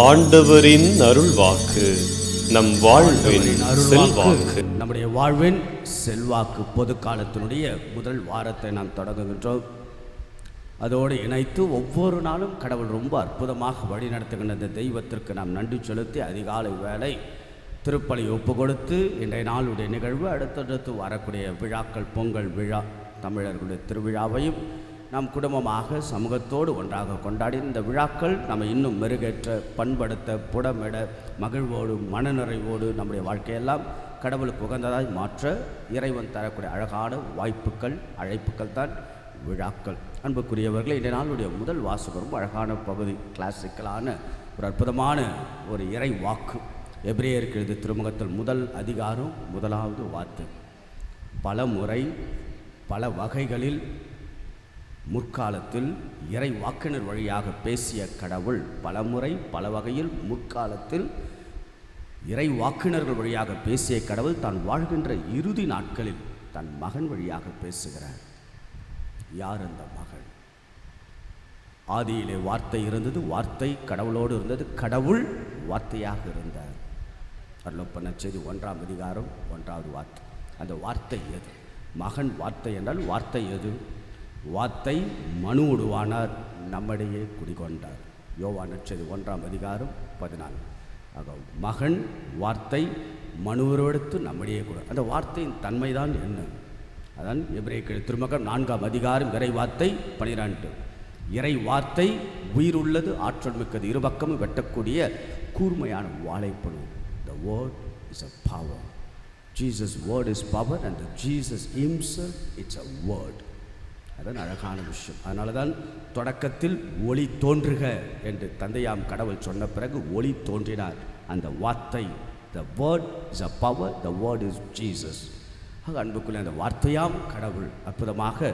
ஆண்டவரின் அருள்வாக்கு நம் வாழ்வின் செல்வாக்கு. நம்முடைய வாழ்வின் செல்வாக்கு பொது காலத்தினுடைய முதல் வாரத்தை நாம் தொடங்குகின்றோம். அதோடு இணைத்து ஒவ்வொரு நாளும் கடவுள் ரொம்ப அற்புதமாக வழிநடத்துகின்ற இந்த தெய்வத்திற்கு நாம் நன்றி செலுத்தி அதிகாலை வேளை திருப்பலி ஒப்பு கொடுத்து இன்றைய நாளுடைய நிகழ்வு அடுத்தடுத்து வரக்கூடிய விழாக்கள் பொங்கல் விழா தமிழர்களுடைய திருவிழாவையும் நம் குடும்பமாக சமூகத்தோடு ஒன்றாக கொண்டாடி இந்த விழாக்கள் நம்ம இன்னும் மெருகேற்ற பண்படுத்த புடமிட மகிழ்வோடு மனநிறைவோடு நம்முடைய வாழ்க்கையெல்லாம் கடவுளுக்கு உகந்ததாய் மாற்ற இறைவன் தரக்கூடிய அழகான வாய்ப்புகள் அழைப்புகள் தான் விழாக்கள். அன்புக்குரியவர்களே இந்த நாளுடைய முதல் வாசகம் ரொம்ப அழகான பகுதி கிளாசிக்கலான ஒரு அற்புதமான ஒரு இறை வாக்கு. எபிரேயருக்கு எழுதிய திருமுகத்தில் முதல் அதிகாரம் முதலாவது வார்த்தை. பல முறை பல வகைகளில் முற்காலத்தில் இறை வாக்கினர் வழியாக பேசிய கடவுள் பலமுறை பல வகையில் முற்காலத்தில் இறை வாக்கினர்கள் வழியாக பேசிய கடவுள் தான் வாழ்கின்ற இறுதி நாட்களில் தன் மகன் வழியாக பேசுகிறார். யார் அந்த மகள் ஆதியிலே வார்த்தை இருந்தது வார்த்தை கடவுளோடு இருந்தது கடவுள் வார்த்தையாக இருந்தார். அருளப்பண்ண செய்தி ஒன்றாம் அதிகாரம் ஒன்றாவது வார்த்தை. அந்த வார்த்தை எது? மகன் வார்த்தை என்றால் வார்த்தை எது? வார்த்தை மனு உடுவானார் நம்மிடையே குடிகொண்டார். யோவா செய்தி ஒன்றாம் அதிகாரம் பதினான்கு. ஆக மகன் வார்த்தை மனுவரோடுத்து நம்மிடையே கூட. அந்த வார்த்தையின் தன்மைதான் என்ன? அதான் எபிரேய திருமகன் நான்காம் அதிகாரம் இறை வார்த்தை பனிரெண்டு. இறை வார்த்தை உயிர் உள்ளது ஆற்றல் மிக்கது இருபக்கமும் வெட்டக்கூடிய கூர்மையான வாழைப்பழு. The word is a power Jesus word is power and Jesus himself it's a word அதான் அழகான விஷயம். அதனால தான் தொடக்கத்தில் ஒளி தோன்றுக என்று தந்தையாம் கடவுள் சொன்ன பிறகு ஒளி தோன்றினார். அந்த வார்த்தை the word is a power the word is Jesus ஆக அன்புக்குள்ளே அந்த வார்த்தையாம் கடவுள் அற்புதமாக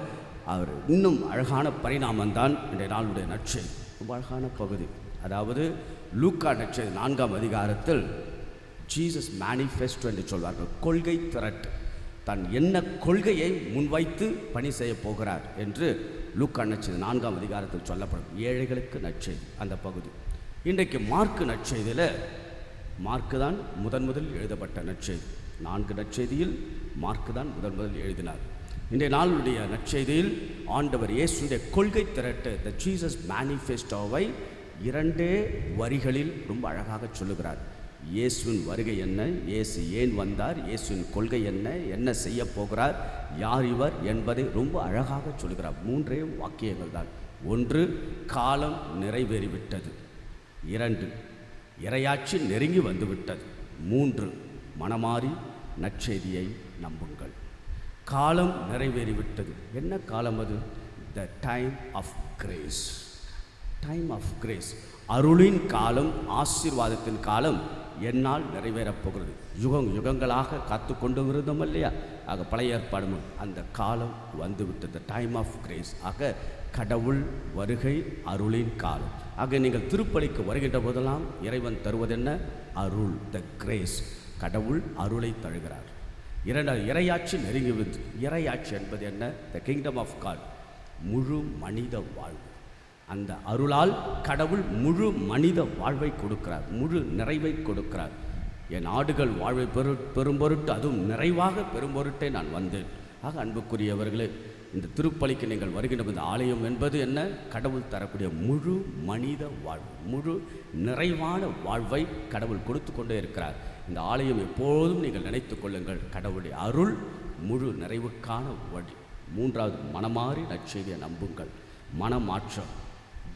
அவர் இன்னும் அழகான பரிணாமம்தான் இன்றைய நாளுடைய நற்செய்தி ரொம்ப அழகான பகுதி. அதாவது லூக்கா நட்சத்திர நான்காம் அதிகாரத்தில் ஜீசஸ் மேனிஃபெஸ்டோ என்று சொல்வார்கள். கொள்கை திரட்டு. தன் என்ன கொள்கையை முன்வைத்து பணி செய்ய போகிறார் என்று லூக்கா நச்செய்தி நான்காம் அதிகாரத்தில் சொல்லப்படும். ஏழைகளுக்கு நற்செய்தி அந்த பகுதி. இன்றைக்கு மார்க்கு நற்செய்தியில் மார்க்கு தான் முதன் முதல் எழுதப்பட்ட நற்செய்தி. நான்கு நற்செய்தியில் மார்க்கு தான் முதன் முதல் எழுதினார். இன்றைய நாளுடைய நற்செய்தியில் ஆண்டவர் இயேசுடைய கொள்கை திரட்டு த ஜீசஸ் மேனிஃபெஸ்டோவை இரண்டே வரிகளில் ரொம்ப அழகாக சொல்லுகிறார். இயேசுவின் வருகை என்ன? இயேசு ஏன் வந்தார்? இயேசுவின் கொள்கை என்ன? என்ன செய்ய போகிறார்? யார் இவர் என்பதை ரொம்ப அழகாக சொல்கிறார். மூன்றே வாக்கியங்கள் தான். ஒன்று காலம் நிறைவேறிவிட்டது. இரண்டு இரையாட்சி நெருங்கி வந்துவிட்டது. மூன்று மனமாறி நற்செய்தியை நம்புங்கள். காலம் நிறைவேறிவிட்டது. என்ன காலம் அது? The time of grace time of grace அருளின் காலம் ஆசீர்வாதத்தின் காலம் என்னால் நிறைவேறப் போகிறது. யுகம் யுகங்களாக காத்து கொண்டு இருந்தோம் இல்லையா? ஆக பழைய ஏற்பாடும் அந்த காலம் வந்துவிட்டது. டைம் ஆஃப் கிரேஸ் ஆக கடவுள் வருகை அருளின் காலம். ஆக நீங்கள் திருப்பலிக்கு வருகின்ற போதெல்லாம் இறைவன் தருவதென்ன? அருள் த கிரேஸ் கடவுள் அருளை தருகிறார். இரண்டாவது இறையாட்சி நெருங்கி இறையாட்சி என்பது என்ன? த கிங்டம் ஆஃப் காட் முழு மனித வாழ்வு. அந்த அருளால் கடவுள் முழு மனித வாழ்வை கொடுக்கிறார் முழு நிறைவை கொடுக்கிறார். என் ஆடுகள் வாழ்வை பெரு பெரும்பொருட்டு அதுவும் நிறைவாக பெரும்பொருட்டே நான் வந்தேன் ஆக அன்புக்குரியவர்களே இந்த திருப்பலிக்கு நீங்கள் வருகின்ற இந்த ஆலயம் என்பது என்ன? கடவுள் தரக்கூடிய முழு மனித வாழ்வு முழு நிறைவான வாழ்வை கடவுள் கொடுத்து கொண்டே இருக்கிறார். இந்த ஆலயம் எப்போதும் நீங்கள் நினைத்து கொள்ளுங்கள் கடவுளுடைய அருள் முழு நிறைவுக்கான வழி. மூன்றாவது மனமாறி நற்செய்தியை நம்புங்கள். மனமாற்றம்.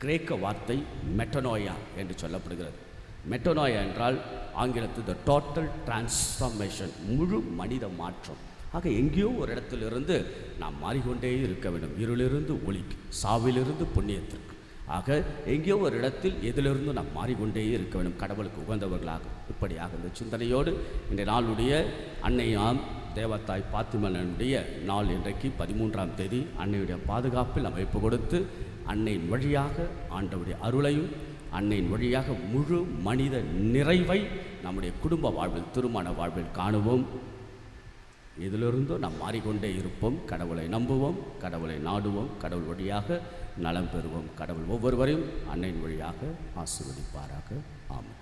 கிரேக்க வார்த்தை மெட்டனோயா என்று சொல்லப்படுகிறது. மெட்டனோயா என்றால் ஆங்கிலத்தில் த டோட்டல் டிரான்ஸ்ஃபார்மேஷன் முழு மனித மாற்றம். ஆக எங்கேயோ ஒரு இடத்திலிருந்து நாம் மாறிக்கொண்டே இருக்க வேண்டும். இருளிலிருந்து ஒளிக்கு சாவிலிருந்து புண்ணியத்திற்கு. ஆக எங்கேயோ ஒரு இடத்தில் எதிலிருந்து நாம் மாறிக்கொண்டே இருக்க வேண்டும். கடவுளுக்கு உகந்தவர்களாக இப்படியாக இந்த சிந்தனையோடு இந்த நாளுடைய அன்னையாம் தேவத்தாய் பாத்திமனுடைய நாள் இன்றைக்கு பதிமூன்றாம் தேதி அன்னையுடைய பாதுகாப்பில் அமைப்பு கொடுத்து அன்னையின் வழியாக ஆண்டவுடைய அருளையும் அன்னையின் வழியாக முழு மனித நிறைவை நம்முடைய குடும்ப வாழ்வில் திருமண வாழ்வில் காணுவோம். இதிலிருந்தோ நாம் மாறிக்கொண்டே இருப்போம். கடவுளை நம்புவோம் கடவுளை நாடுவோம் கடவுள் வழியாக நலம் பெறுவோம். கடவுள் ஒவ்வொருவரையும் அன்னையின் வழியாக ஆசீர்வதிப்பாராக. ஆமாம்